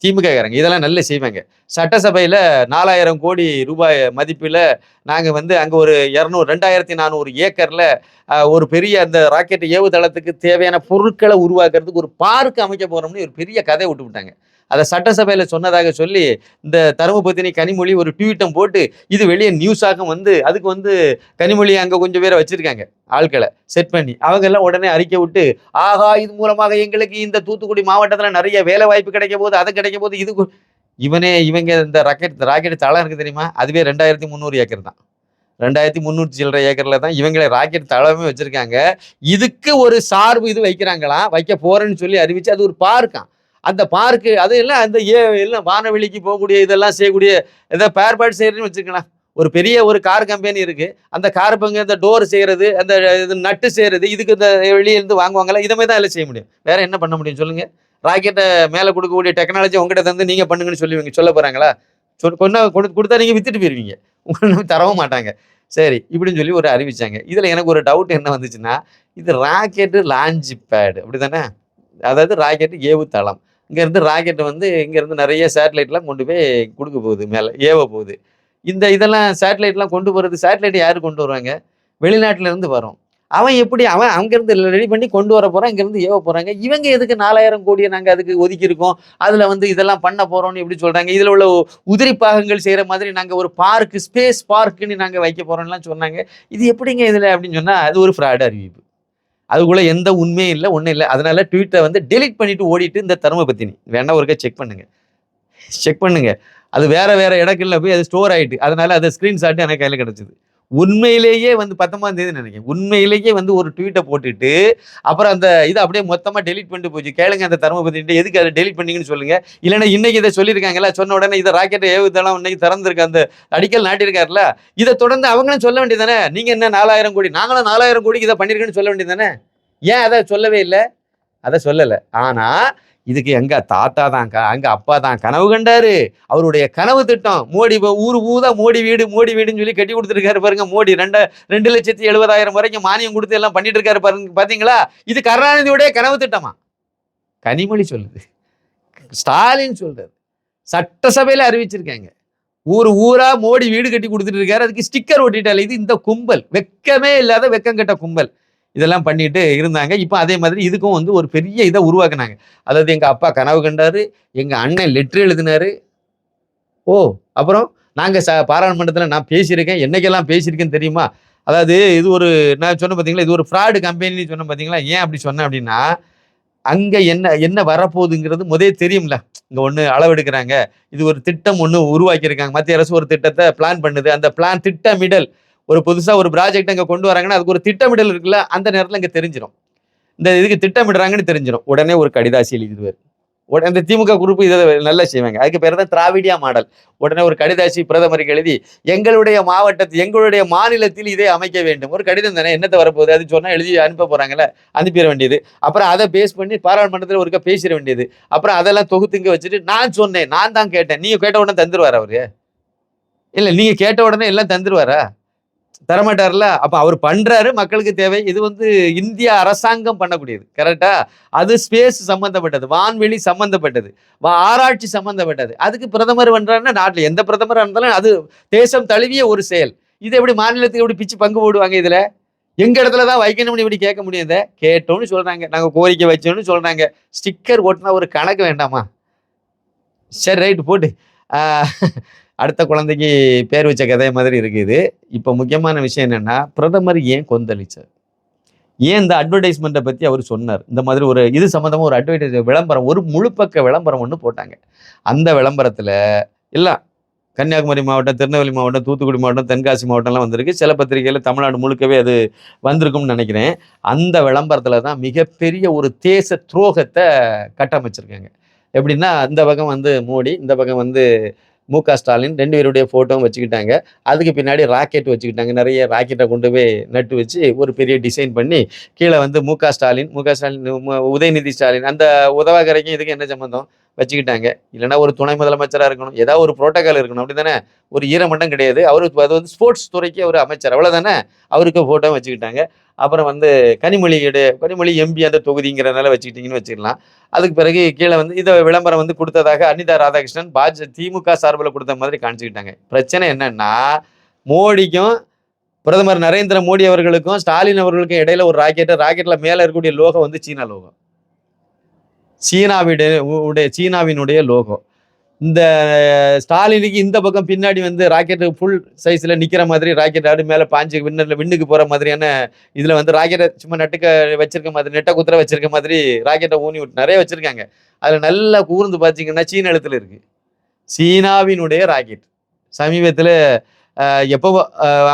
திமுககாரங்க இதெல்லாம் நல்லா செய்வாங்க. சட்டசபையில் நாலாயிரம் கோடி ரூபாய் மதிப்பில் நாங்கள் வந்து அங்கே ஒரு இரநூறு ரெண்டாயிரத்தி நானூறு ஏக்கரில் ஒரு பெரிய அந்த ராக்கெட் ஏவுதளத்துக்கு தேவையான பொருட்களை உருவாக்குறதுக்கு ஒரு பார்க் அமைக்க போகிறோம்னு ஒரு பெரிய கதை விட்டு விட்டாங்க அதை சட்டசபையில் சொன்னதாக சொல்லி இந்த தருமபத்தினி கனிமொழி ஒரு ட்வீட்டம் போட்டு இது வெளியே நியூஸாக வந்து அதுக்கு வந்து கனிமொழி அங்கே கொஞ்சம் பேரை வச்சுருக்காங்க ஆட்களை செட் பண்ணி. அவங்க எல்லாம் உடனே அறிக்கை விட்டு ஆகா இது மூலமாக எங்களுக்கு இந்த தூத்துக்குடி மாவட்டத்தில் நிறைய வேலை வாய்ப்பு கிடைக்க போது அது கிடைக்க போது இது இவனே இவங்க இந்த ராக்கெட் ராக்கெட் தளம் இருக்குது தெரியுமா? அதுவே ரெண்டாயிரத்தி முந்நூறு ஏக்கர் தான். ரெண்டாயிரத்தி முந்நூற்றி சில்லற ஏக்கரில் தான் இவங்களை ராக்கெட் தளமே வச்சுருக்காங்க. இதுக்கு ஒரு சார்பு இது வைக்கிறாங்களாம் வைக்க போகிறேன்னு சொல்லி அறிவித்து அது ஒரு பார்க்காம் அந்த பார்க்கு அது எல்லாம் அந்த ஏ எல்லாம் வானவெளிக்கு போகக்கூடிய இதெல்லாம் செய்யக்கூடிய ஏதாவது பேர் பார்ட் செய்யறதுன்னு வச்சுக்கலாம் ஒரு பெரிய ஒரு கார் கம்பெனி இருக்குது அந்த கார் பங்கு அந்த டோர் செய்யறது அந்த இது நட்டு செய்கிறது இதுக்கு இந்த வெளியிலேருந்து இருந்து வாங்குவாங்கல்ல இதை தான் இதில் செய்ய முடியும். வேறு என்ன பண்ண முடியும் சொல்லுங்கள் ராக்கெட்டை மேலே கொடுக்கக்கூடிய டெக்னாலஜி உங்ககிட்ட தந்து நீங்கள் பண்ணுங்கன்னு சொல்லுவீங்க. சொல்ல போகிறாங்களா சொல் கொண்டா கொடு கொடுத்தா நீங்கள் வித்துட்டு போயிருவீங்க. உங்களுக்கு தரவும் மாட்டாங்க. சரி இப்படின்னு சொல்லி ஒரு அறிவிச்சாங்க. இதில் எனக்கு ஒரு டவுட் என்ன வந்துச்சுன்னா இது ராக்கெட்டு லான்ச் பேடு அப்படி தானே அதாவது ராக்கெட்டு ஏவுத்தளம். இங்கேருந்து ராக்கெட் வந்து இங்கேருந்து நிறைய சேட்டலைட்லாம் கொண்டு போய் கொடுக்க போகுது மேலே ஏவ போகுது. இந்த இதெல்லாம் சேட்டலைட்லாம் கொண்டு போகிறது சேட்டலைட் யார் கொண்டு வருவாங்க? வெளிநாட்டிலேருந்து வரும். அவன் எப்படி அவன் அங்கேருந்து ரெடி பண்ணி கொண்டு வர போகிறான் இங்கேருந்து ஏவ போகிறாங்க இவங்க எதுக்கு நாலாயிரம் கோடியை நாங்கள் அதுக்கு ஒதுக்கியிருக்கோம்? அதில் வந்து இதெல்லாம் பண்ண போகிறோம்னு எப்படி சொல்கிறாங்க இதில் உள்ள உதிரி பாகங்கள் செய்கிற மாதிரி நாங்கள் ஒரு பார்க்கு ஸ்பேஸ் பார்க்குன்னு நாங்கள் வைக்க போகிறோம்லாம் சொன்னாங்க. இது எப்படிங்க இதில் அப்படின்னு சொன்னால் அது ஒரு ஃப்ராட் அறிவிப்பு. அதுக்குள்ள எந்த உண்மையும் இல்லை ஒன்றும் இல்லை. அதனால ட்விட்டரை வந்து டெலீட் பண்ணிட்டு ஓடிட்டு இந்த தரும பத்தினி. வேணா ஒருக்கா செக் பண்ணுங்க. செக் பண்ணுங்க. அது வேற வேற இடங்கள்ல போய் அது ஸ்டோர் ஆயிட்டு அதனால அது ஸ்க்ரீன்ஷாட்டு எனக்கு கையில் கிடச்சிது. உண்மையிலேயே வந்து பத்தொன்பதாம் தேதி நினைக்கிறேன். உண்மையிலேயே வந்து ஒரு ட்வீட்டை போட்டுட்டு அப்புறம் அந்த இதை அப்படியே மொத்தமாக டெலிட் பண்ணிட்டு போச்சு. கேளுங்க அந்த தர்மபுத்திட்டு எதுக்கு அதை டெலிட் பண்ணீங்கன்னு சொல்லுங்க? இல்லைன்னா இன்னைக்கு இதை சொல்லியிருக்காங்கல்ல சொன்ன உடனே இதை ராக்கெட்டை ஏவுதளம் இன்னைக்கு திறந்துருக்கு. அந்த அடிக்கல் நாட்டியிருக்காருல இதை தொடர்ந்து அவங்களும் சொல்ல வேண்டியதானே நீங்கள் என்ன நாலாயிரம் கோடி நாங்களும் நாலாயிரம் கோடிக்கு இதை பண்ணியிருக்கேன்னு சொல்ல வேண்டியதானே ஏன் அதை சொல்லவே இல்லை? அதை சொல்லலை. ஆனால் இதுக்கு எங்க தாத்தா தான் க- அங்க அப்பா தான். கனவு கண்டாரு. அவருடைய கனவு திட்டம் மோடி ஊர் ஊரு ஊதா மோடி வீடு மோடி வீடுன்னு சொல்லி கட்டி கொடுத்துருக்காரு பாருங்க. மோடி ரெண்டு ரெண்டு லட்சத்தி எழுபதாயிரம் வரைக்கும் மானியம் கொடுத்து எல்லாம் பண்ணிட்டு இருக்காரு பாருங்க பாத்தீங்களா? இது கருணாநிதியுடைய கனவு திட்டமா? கனிமொழி சொல்லுது. ஸ்டாலின் சொல்றாரு. சட்டசபையில அறிவிச்சிருக்காங்க. ஊர் ஊரா மோடி வீடு கட்டி கொடுத்துட்டு இருக்காரு. அதுக்கு ஸ்டிக்கர் ஒட்டிட்டால இது இந்த கும்பல். வெக்கமே இல்லாத வெக்கம் கெட்ட கும்பல். இதெல்லாம் பண்ணிட்டு இருந்தாங்க. இப்போ அதே மாதிரி இதுக்கும் வந்து ஒரு பெரிய இதை உருவாக்குனாங்க. அதாவது எங்கள் அப்பா கனவு கண்டார் எங்கள் அண்ணன் லெட்ரு எழுதினார். ஓ அப்புறம் நாங்கள் ச பாராளுமன்றத்தில் நான் பேசியிருக்கேன். என்னைக்கெல்லாம் பேசியிருக்கேன்னு தெரியுமா? அதாவது இது ஒரு நான் சொன்னேன் பார்த்தீங்களா இது ஒரு ஃப்ராடு கம்பெனின்னு சொன்னேன் பார்த்தீங்களா ஏன் அப்படி சொன்னேன் அப்படின்னா அங்கே என்ன என்ன வரப்போகுதுங்கிறது முதல் தெரியும்ல. இங்கே ஒன்று அளவெடுக்கிறாங்க. இது ஒரு திட்டம் ஒன்று உருவாக்கியிருக்காங்க. மத்திய அரசு ஒரு திட்டத்தை பிளான் பண்ணுது. அந்த பிளான் திட்டமிடல் ஒரு புதுசாக ஒரு ப்ராஜெக்ட் அங்கே கொண்டு வராங்கன்னா அதுக்கு ஒரு திட்டமிடல் இருக்குல்ல அந்த நேரத்தில் இங்கே தெரிஞ்சிடும் இந்த இதுக்கு திட்டமிடுறாங்கன்னு தெரிஞ்சிடும் உடனே ஒரு கடிதாசி எழுதிடுவார். உடனே இந்த திமுக குரூப் இதை நல்லா செய்வாங்க. அதுக்கு பேர் தான் திராவிடியா மாடல். உடனே ஒரு கடிதாசி பிரதமருக்கு எழுதி எங்களுடைய மாவட்டத்தில் எங்களுடைய மாநிலத்தில் இதை அமைக்க வேண்டும். ஒரு கடிதம் தானே என்னத்தை வரப்போகுது? அது சொன்னால் எழுதி அனுப்ப போறாங்கல்ல அனுப்பிட வேண்டியது. அப்புறம் அதை பேஸ் பண்ணி பாராளுமன்றத்தில் ஒருக்கா பேசிட வேண்டியது. அப்புறம் அதெல்லாம் தொகுத்துங்க வச்சுட்டு நான் சொன்னேன் நான் தான் கேட்டேன். நீங்கள் கேட்ட உடனே தந்துருவார் அவரு? இல்லை நீங்க கேட்ட உடனே எல்லாம் தந்துருவாரா? தரமாட்டார்ல? அப்ப அவர் பண்றாரு மக்களுக்கு தேவை. இது வந்து இந்திய அரசாங்கம் பண்ணக்கூடியது கரெக்டா அது ஸ்பேஸ் சம்பந்தப்பட்டது வான்வெளி சம்பந்தப்பட்டது ஆராய்ச்சி சம்பந்தப்பட்டது. அதுக்கு பிரதமர் பண்றாருன்னா நாட்டில் எந்த பிரதமராக இருந்தாலும் அது தேசம் தழுவிய ஒரு செயல். இது எப்படி மாநிலத்துக்கு எப்படி பிச்சு பங்கு போடுவாங்க இதுல? எங்க இடத்துல தான் வைக்கணும்னு இப்படி கேட்க முடியாத கேட்டோம்னு சொல்றாங்க. நாங்க கோரிக்கை வச்சோம்னு சொல்றாங்க. ஸ்டிக்கர் ஓட்டினா ஒரு கணக்கு வேண்டாமா? சரி ரைட்டு போட்டு. அடுத்த குழந்தைக்கு பேர் வச்ச கதை மாதிரி இருக்குது. இப்போ முக்கியமான விஷயம் என்னன்னா பிரதமர் ஏன் கொந்தளிச்சார்? ஏன் இந்த அட்வர்டைஸ்மெண்ட்டை பற்றி அவர் சொன்னார்? இந்த மாதிரி ஒரு இது சம்மந்தமாக ஒரு அட்வர்டைஸ் விளம்பரம் ஒரு முழுப்பக்க விளம்பரம் ஒன்று போட்டாங்க. அந்த விளம்பரத்தில் எல்லாம் கன்னியாகுமரி மாவட்டம் திருநெல்வேலி மாவட்டம் தூத்துக்குடி மாவட்டம் தென்காசி மாவட்டம்லாம் வந்திருக்கு. சில பத்திரிகையில் தமிழ்நாடு முழுக்கவே அது வந்திருக்கும்னு நினைக்கிறேன். அந்த விளம்பரத்தில் தான் மிகப்பெரிய ஒரு தேச துரோகத்தை கட்டமைச்சிருக்காங்க. எப்படின்னா இந்த பக்கம் வந்து மோடி இந்த பக்கம் வந்து மு க. ஸ்டாலின் ரெண்டு பேருடைய ஃபோட்டோவும் வச்சுக்கிட்டாங்க. அதுக்கு பின்னாடி ராக்கெட் வச்சுக்கிட்டாங்க. நிறைய ராக்கெட்டை கொண்டு போய் நட்டு வச்சு ஒரு பெரிய டிசைன் பண்ணி கீழே வந்து மு க. ஸ்டாலின் மு க. ஸ்டாலின் உதயநிதி ஸ்டாலின் அந்த உதவகரைக்கும் இதுக்கு என்ன சம்மந்தம் வச்சுக்கிட்டாங்க. இல்லைன்னா ஒரு துணை முதலமைச்சராக இருக்கணும். ஏதாவது ஒரு புரோட்டோக்கால் இருக்கணும். அப்படி தானே ஒரு ஈரமட்டம் கிடையாது. அவர் அது வந்து ஸ்போர்ட்ஸ் துறைக்கு ஒரு அமைச்சர். அவ்வளோதானே அவருக்கு ஃபோட்டோ வச்சுக்கிட்டாங்க. அப்புறம் வந்து கனிமொழியுடைய கனிமொழி எம்பி அந்த தொகுதிங்கிறனால வச்சுக்கிட்டிங்கன்னு வச்சுக்கலாம். அதுக்கு பிறகு கீழே வந்து இதை விளம்பரம் வந்து கொடுத்ததாக அனிதா ராதாகிருஷ்ணன் பாஜ திமுக சார்பில் கொடுத்த மாதிரி காமிச்சுக்கிட்டாங்க. பிரச்சனை என்னன்னா மோடிக்கும் பிரதமர் நரேந்திர மோடி அவர்களுக்கும் ஸ்டாலின் அவர்களுக்கும் இடையில ஒரு ராக்கெட்டு ராக்கெட்டில் மேலே இருக்கக்கூடிய லோகம் வந்து சீனா லோகம். சீனாவுடைய உடைய சீனாவினுடைய லோகோ இந்த ஸ்டாலினுக்கு இந்த பக்கம் பின்னாடி வந்து ராக்கெட் ஃபுல் சைஸில் நிற்கிற மாதிரி ராக்கெட் ஆடு மேலே பாஞ்சு விண்ணில் விண்ணுக்கு போகிற மாதிரியான இதில் வந்து ராக்கெட்டை சும்மா நட்டுக்க வச்சிருக்க மாதிரி நெட்டை குத்துற வச்சிருக்க மாதிரி ராக்கெட்டை ஊனி விட்டு நிறைய வச்சுருக்காங்க. அதில் நல்லா கூர்ந்து பார்த்தீங்கன்னா சீன எழுத்தில் இருக்குது சீனாவினுடைய ராக்கெட் சமீபத்தில் எப்போ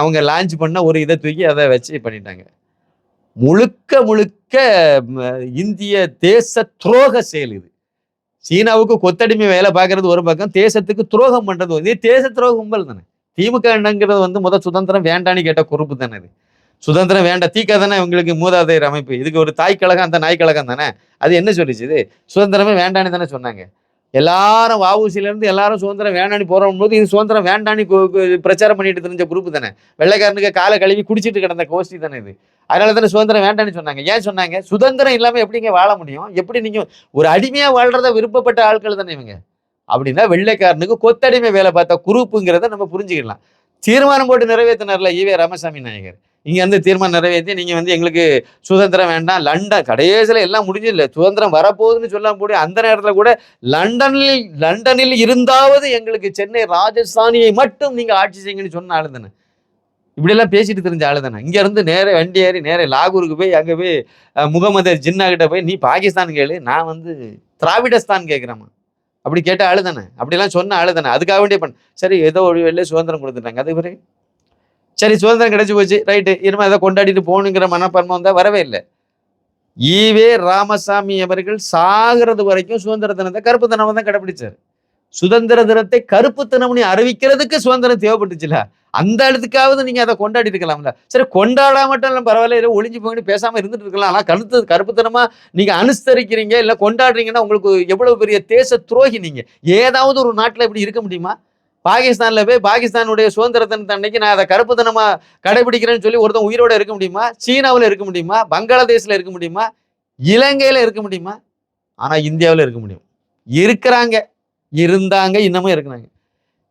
அவங்க லான்ச் பண்ண ஒரு இதை தூக்கி அதை வச்சு பண்ணிட்டாங்க. முழுக்க முழுக்க இந்திய தேச துரோக செயல் இது. சீனாவுக்கு கொத்தடிமை வேலை பார்க்கறது ஒரு பக்கம் தேசத்துக்கு துரோகம் பண்றது இதே தேச துரோக கும்பல் தானே. திமுக என்னங்கிறது வந்து முதல் சுதந்திரம் வேண்டான்னு கேட்ட குறுப்பு தானே இது. சுதந்திரம் வேண்டாம் தீக்க தானே இவங்களுக்கு மூதாதையர் அமைப்பு. இதுக்கு ஒரு தாய் கழகம் அந்த நாய் கழகம் தானே. அது என்ன சொல்லிச்சு இது? சுதந்திரமே வேண்டான்னு தானே சொன்னாங்க. எல்லாரும் வாவூசிலேருந்து எல்லாரும் சுதந்திரம் வேண்டான்னு போகிறோம் போது இது சுதந்திரம் வேண்டான்னு பிரச்சாரம் பண்ணிட்டு தெரிஞ்ச குரூப் தானே. வெள்ளைக்காரனுக்கு காலை கழுவி குடிச்சிட்டு கிடந்த கோஷ்டி தானே இது. அதனால தானே சுதந்திரம் வேண்டான்னு சொன்னாங்க. ஏன் சொன்னாங்க? சுதந்திரம் இல்லாமல் எப்படிங்க வாழ முடியும்? எப்படி நீங்கள் ஒரு அடிமையாக வாழ்கிறத விருப்பப்பட்ட ஆட்கள் தானே இவங்க? அப்படின்னா வெள்ளைக்காரனுக்கு கொத்தடிமை வேலை பார்த்த குரூப்புங்கிறத நம்ம புரிஞ்சுக்கலாம். தீர்மானம் போட்டு நிறைவேற்றினார்ல ஈவே ராமசாமி நாயகர். இங்கே வந்து தீர்மானம் நிறைவேற்றி நீங்கள் வந்து எங்களுக்கு சுதந்திரம் வேண்டாம் லண்டன் கடைசியில் எல்லாம் முடிஞ்சு இல்லை சுதந்திரம் வரப்போகுதுன்னு சொல்லக்கூடிய அந்த நேரத்தில் கூட லண்டனில் லண்டனில் இருந்தாவது எங்களுக்கு சென்னை ராஜஸ்தானியை மட்டும் நீங்க ஆட்சி செய்யுங்கன்னு சொன்ன ஆளு தானே. இப்படியெல்லாம் பேசிட்டு தெரிஞ்ச ஆளு தானே. இங்க இருந்து நேர வண்டி ஏறி நேர லாகூருக்கு போய் அங்கே போய் முகமது ஜின்னா கிட்ட போய் நீ பாகிஸ்தான் கேளு நான் வந்து திராவிடஸ்தான் கேட்குறேம்மா அப்படி கேட்ட ஆளு தானே. அப்படிலாம் சொன்ன ஆளு தானே. அதுக்காக வேண்டிய பண்ண சரி ஏதோ ஒரு வெளியே சுதந்திரம் கொடுத்துட்டாங்க. அது பிறகு? சரி சுதந்திரம் கிடைச்சி போச்சு. ரைட்டு இனிமே அதை கொண்டாடிட்டு போகணுங்கிற மனப்பான்மை தான் வரவே இல்லை. ஈவே ராமசாமி அவர்கள் சாகிறது வரைக்கும் சுதந்திர தினத்தை கருப்பு தினமாக தான் கடைபிடிச்சார் சுதந்திர தினத்தை கருப்பு தினம்னு அறிவிக்கிறதுக்கு சுதந்திரம் தேவைப்பட்டுச்சுல. அந்த இடத்துக்காவது நீங்க அதை கொண்டாடி இருக்கலாம்ல. சரி கொண்டாடாமட்டும் இல்லை பரவாயில்ல இல்லை ஒளிஞ்சு போங்கன்னு பேசாம இருந்துட்டு இருக்கலாம். ஆனால் கருத்து கருப்புத்தனமா நீங்க அனுசரிக்கிறீங்க இல்லை கொண்டாடுறீங்கன்னா உங்களுக்கு எவ்வளவு பெரிய தேச துரோகி நீங்க. ஏதாவது ஒரு நாட்டில் இப்படி இருக்க முடியுமா? பாகிஸ்தான்ல போய் பாகிஸ்தானுடைய சுதந்திர அன்னைக்கு நான் அதை கருப்பு கருப்புத்தனமா கடைபிடிக்கிறேன்னு சொல்லி ஒருத்தன் உயிரோட இருக்க முடியுமா? சீனாவில் இருக்க முடியுமா? பங்களாதேஷ்ல இருக்க முடியுமா? இலங்கையில இருக்க முடியுமா? ஆனா இந்தியாவில் இருக்க முடியும். இருக்கிறாங்க. இருந்தாங்க இன்னமும் இருக்கிறாங்க.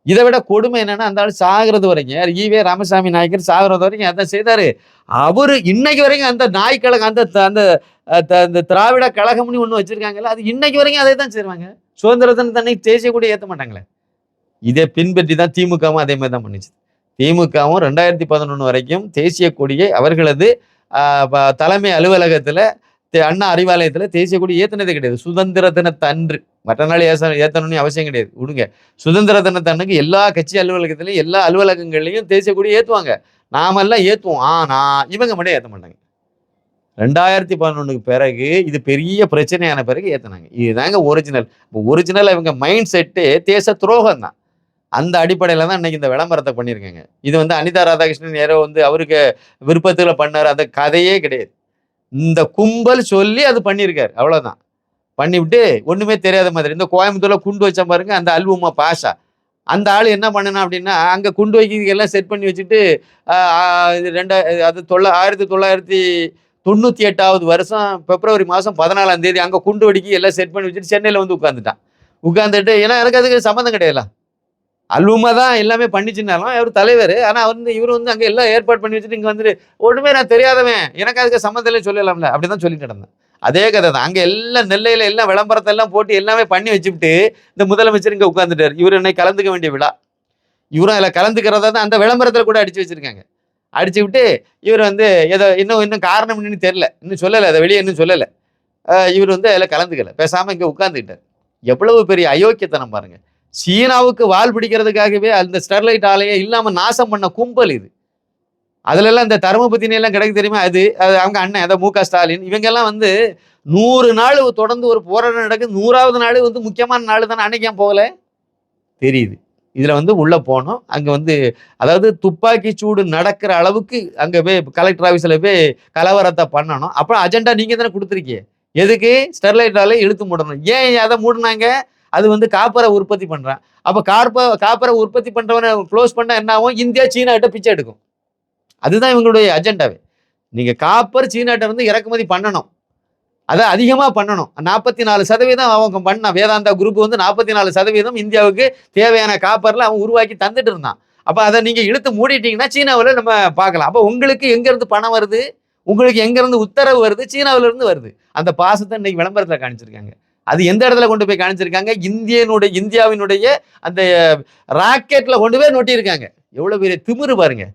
இதை விட கொடுமை என்னன்னா அந்த ஆள் சாகிறது வரைக்கும் யார்? ஈவே ராமசாமி நாயக்கர் சாகிறது வரைக்கும் அதான் செய்தாரு. அவரு இன்னைக்கு வரைக்கும் அந்த நாய் கழகம் அந்த த- அந்த த- அந்த திராவிட கழகம்னு ஒன்று வச்சிருக்காங்கல்ல அது இன்னைக்கு வரைக்கும் அதை தான் செய்வாங்க. சுதந்திரத்தன் தன்னை தேசிய கூட ஏற்ற மாட்டாங்களே. இதை பின்பற்றி தான் திமுகவும் அதே மாதிரி தான் பண்ணிச்சு. திமுகவும் ரெண்டாயிரத்தி பதினொன்று வரைக்கும் தேசிய கொடியை அவர்களது தலைமை அலுவலகத்தில் தே- அண்ணா அறிவாலயத்தில் தேசிய கொடி ஏற்றினதே கிடையாது. சுதந்திர தினத்தன்று மற்ற நாள் ஏச ஏற்றணும்னு அவசியம் கிடையாது. விடுங்க. சுதந்திர தினத்தன்னுக்கு எல்லா கட்சி அலுவலகத்திலையும் எல்லா அலுவலகங்கள்லையும் தேசிய கொடி ஏற்றுவாங்க நாமெல்லாம் ஏற்றுவோம் ஆனா இவங்க மட்டும் ஏற்ற மாட்டாங்க. ரெண்டாயிரத்தி பதினொன்றுக்கு பிறகு இது பெரிய பிரச்சனையான பிறகு ஏற்றினாங்க இதுதாங்க ஒரிஜினல் இப்போ ஒரிஜினல் இவங்க மைண்ட் செட்டு தேச துரோகம் தான் அந்த அடிப்படையில் தான் இன்னைக்கு இந்த விளம்பரத்தை பண்ணியிருக்கேங்க. இது வந்து அனிதா ராதாகிருஷ்ணன் யாரோ வந்து அவருக்கு விருப்பத்தில் பண்ணார். அந்த கதையே கிடையாது. இந்த கும்பல் சொல்லி அது பண்ணியிருக்காரு. அவ்வளோதான் பண்ணிவிட்டு ஒன்றுமே தெரியாத மாதிரி. இந்த கோயம்புத்தூரில் குண்டு வச்ச பாருங்க அந்த அல்வுமா பாஷா. அந்த ஆள் என்ன பண்ணனா அப்படின்னா அங்கே குண்டு வைக்கிறதுக்கு எல்லாம் செட் பண்ணி வச்சுட்டு இது ரெண்டா அது தொள்ள ஆயிரத்தி தொள்ளாயிரத்தி தொண்ணூற்றி எட்டாவது வருஷம் பிப்ரவரி மாதம் பதினாலாம் தேதி அங்கே குண்டு வெடிக்கி எல்லாம் செட் பண்ணி வச்சுட்டு சென்னையில் வந்து உட்காந்துட்டான் உட்காந்துட்டு ஏன்னா எனக்கு அதுக்கு சம்மந்தம் கிடையாது அல்வமா தான் எல்லாமே பண்ணிச்சுனாலும் அவர் தலைவர். ஆனால் வந்து இவர் வந்து அங்கே எல்லாம் ஏற்பாடு பண்ணி வச்சுட்டு இங்கே வந்துட்டு ஒன்றுமே நான் தெரியாதவன். எனக்கு அதுக்கு சம்மந்தம் சொல்லலாம்ல. அப்படி தான் சொல்லிட்டு நடந்தேன். அதே கதை தான். அங்கே எல்லாம் நெல்லையில் எல்லாம் விளம்பரத்தை எல்லாம் போட்டு எல்லாமே பண்ணி வச்சுட்டு இந்த முதலமைச்சர் இங்கே உட்காந்துட்டார் இவர் என்னை கலந்துக்க வேண்டிய விழா. இவரும் அதில் கலந்துக்கிறதா தான் அந்த விளம்பரத்தில் கூட அடித்து வச்சிருக்காங்க. அடிச்சு விட்டு இவர் வந்து ஏதோ இன்னும் இன்னும் காரணம் என்னன்னு தெரில இன்னும் சொல்லலை அதை வெளியே இன்னும் சொல்லலை. இவர் வந்து அதில் கலந்துக்கலை. பேசாமல் இங்கே உட்காந்துக்கிட்டார் எவ்வளவு பெரிய அயோக்கியத்தனம் பாருங்கள் சீனாவுக்கு வால் பிடிக்கிறதுக்காகவே அந்த ஸ்டெர்லைட் ஆலையை இல்லாமல் நாசம் பண்ண கும்பல் இது. அதுலெல்லாம் இந்த தர்மபுத்தினி எல்லாம் கிடைக்கு தெரியுமா? அது அது அவங்க அண்ணன் அதை மு க ஸ்டாலின். இவங்கெல்லாம் வந்து நூறு நாள் தொடர்ந்து ஒரு போராட்டம் நடக்குது. நூறாவது நாள் வந்து முக்கியமான நாள் தானே. அன்னைக்கு போகல? தெரியுது. இதில் வந்து உள்ளே போனோம். அங்கே வந்து அதாவது துப்பாக்கி சூடு நடக்கிற அளவுக்கு அங்கே போய் கலெக்டர் ஆஃபீஸில் போய் கலவரத்தை பண்ணணும். அப்புறம் அஜெண்டா நீங்கள் தானே கொடுத்துருக்கீங்க. எதுக்கு? ஸ்டெர்லைட் ஆலையை இழுத்து மூடணும். ஏன் அதை மூடினாங்க? அது வந்து காப்பரை உற்பத்தி பண்ணுறான் அப்போ கார்ப காப்பரை உற்பத்தி பண்ணுறவனை க்ளோஸ் பண்ணால் என்ன ஆகும்? இந்தியா சீனா பிச்சை எடுக்கும். அதுதான் இவங்களுடைய அஜெண்டாவே நீங்கள் காப்பர் சீனாட்ட இருந்து இறக்குமதி பண்ணணும். அதை அதிகமாக பண்ணணும். நாற்பத்தி நாலு சதவீதம் அவங்க பண்ணான். வேதாந்தா குரூப் வந்து நாற்பத்தி நாலு சதவீதம் இந்தியாவுக்கு தேவையான காப்பரில் அவன் உருவாக்கி தந்துட்டு இருந்தான். அப்போ அதை நீங்கள் இழுத்து மூடிட்டீங்கன்னா சீனாவில் நம்ம பார்க்கலாம். அப்போ உங்களுக்கு எங்கேருந்து பணம் வருது? உங்களுக்கு எங்கேருந்து உத்தரவு வருது? சீனாவிலேருந்து வருது. அந்த பாசத்தை இன்னைக்கு விளம்பரத்தில் காணிச்சிருக்காங்க. அது எந்த இடத்துல கொண்டு போய் காணிச்சிருக்காங்க? இந்தியனுடைய இந்தியாவினுடைய அந்த ராக்கெட்டில் கொண்டு போய் நொட்டியிருக்காங்க. எவ்வளோ பெரிய திமிரு பாருங்க.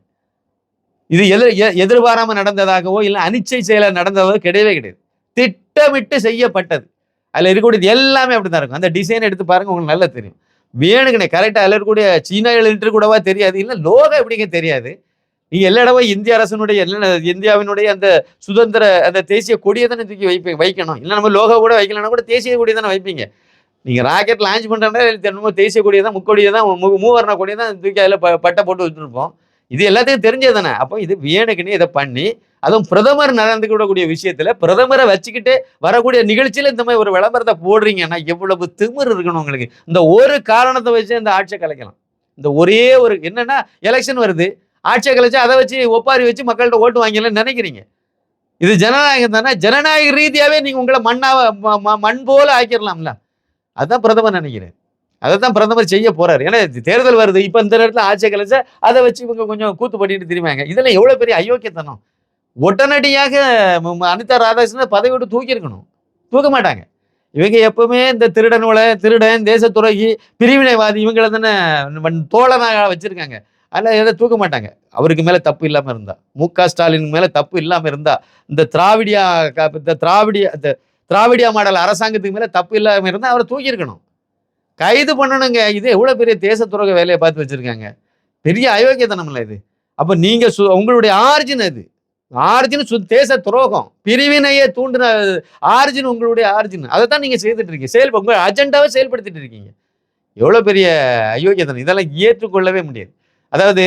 இது எதிர் எ- நடந்ததாகவோ இல்லை அனிச்சை செயலாக நடந்ததோ கிடையவே கிடையாது. திட்டமிட்டு செய்யப்பட்டது. அதில் இருக்கக்கூடியது எல்லாமே அப்படிதான் இருக்கும். அந்த டிசைன் எடுத்து பாருங்கள் உங்களுக்கு நல்லா தெரியும். வேணுங்கண்ணே கரெக்டாக அதில் இருக்கக்கூடிய சீனா எழுதிட்டு கூடவா தெரியாது. இல்லை லோகம் எப்படிங்க தெரியாது. நீங்க எல்லா இடமும் இந்திய அரசனுடைய எல்லா இந்தியாவினுடைய அந்த சுதந்திர அந்த தேசிய கொடியை தானே தூக்கி வைப்பீங்க வைக்கணும். இல்லை நம்ம லோகோ கூட வைக்கலன்னா கூட தேசிய கொடியை தானே வைப்பீங்க. நீங்கள் ராக்கெட் லான்ச் பண்றதா தேசிய கொடியை தான் முக்கொடியை தான் மு- மூவர்ண கொடியை தான் தூக்கி அதில் பட்டை போட்டு வச்சுருப்போம். இது எல்லாத்துக்கும் தெரிஞ்சது தானே. அப்போ இது வேணுக்குன்னு இதை பண்ணி அதுவும் பிரதமர் நடந்துக்கிடக்கூடிய விஷயத்தில் பிரதமரை வச்சுக்கிட்டு வரக்கூடிய நிகழ்ச்சியில் இந்த மாதிரி ஒரு விளம்பரத்தை போடுறீங்கன்னா எவ்வளவு திமிர் இருக்கணும் உங்களுக்கு. இந்த ஒரு காரணத்தை வச்சு இந்த ஆட்சியை கலைக்கலாம். இந்த ஒரே ஒரு என்னென்னா எலெக்ஷன் வருது. ஆட்சியை கலைச்சு அதை வச்சு ஒப்பாரி வச்சு மக்கள்கிட்ட ஓட்டு வாங்கலன்னு நினைக்கிறீங்க? இது ஜனநாயகம் தானே? ஜனநாயக ரீதியாகவே நீங்கள் உங்களை மண்ணாக ம- ம- மண் போல ஆக்கிடலாம்ல? அதான் பிரதமர் நினைக்கிறேன். அதை தான் பிரதமர் செய்ய போறாரு. ஏன்னா தேர்தல் வருது. இப்போ இந்த நேரத்தில் ஆட்சியை கலைச்சா அதை வச்சு இவங்க கொஞ்சம் கூத்து பண்ணிட்டு திரும்பியாங்க இதெல்லாம் எவ்வளோ பெரிய அயோக்கியத்தனம்? உடனடியாக ம- அனிதா ராதாகிருஷ்ணன் பதவி விட்டு தூக்கியிருக்கணும் தூக்க மாட்டாங்க. இவங்க எப்பவுமே இந்த திருடனோட திருடன் தேசத்துறகி பிரிவினைவாதி இவங்கள தானே தோழனாக வச்சிருக்காங்க. அதில் எதை தூக்க மாட்டாங்க. அவருக்கு மேலே தப்பு இல்லாமல் இருந்தா. மு க. ஸ்டாலின் மேலே தப்பு இல்லாமல் இருந்தா இந்த திராவிடியா இந்த திராவிடிய இந்த திராவிடியா மாடல் அரசாங்கத்துக்கு மேலே தப்பு இல்லாமல் இருந்தால் அவரை தூக்கியிருக்கணும் கைது பண்ணணுங்க. இது எவ்வளோ பெரிய தேச துறக வேலையை பார்த்து வச்சுருக்காங்க. பெரிய அயோக்கியத்தனம் இல்லை இது. அப்போ நீங்கள் சு உங்களுடைய ஆர்ஜின் அது. ஆர்ஜின் சு தேச துரோகம். பிரிவினையே தூண்டின ஆர்ஜின் உங்களுடைய ஆர்ஜின். அதை தான் நீங்கள் செய்துட்டு இருக்கீங்க. செயல் உங்கள் அஜெண்டாவை செயல்படுத்திட்டு இருக்கீங்க. எவ்வளோ பெரிய அயோக்கியத்தனம். இதெல்லாம் ஏற்றுக்கொள்ளவே முடியாது. அதாவது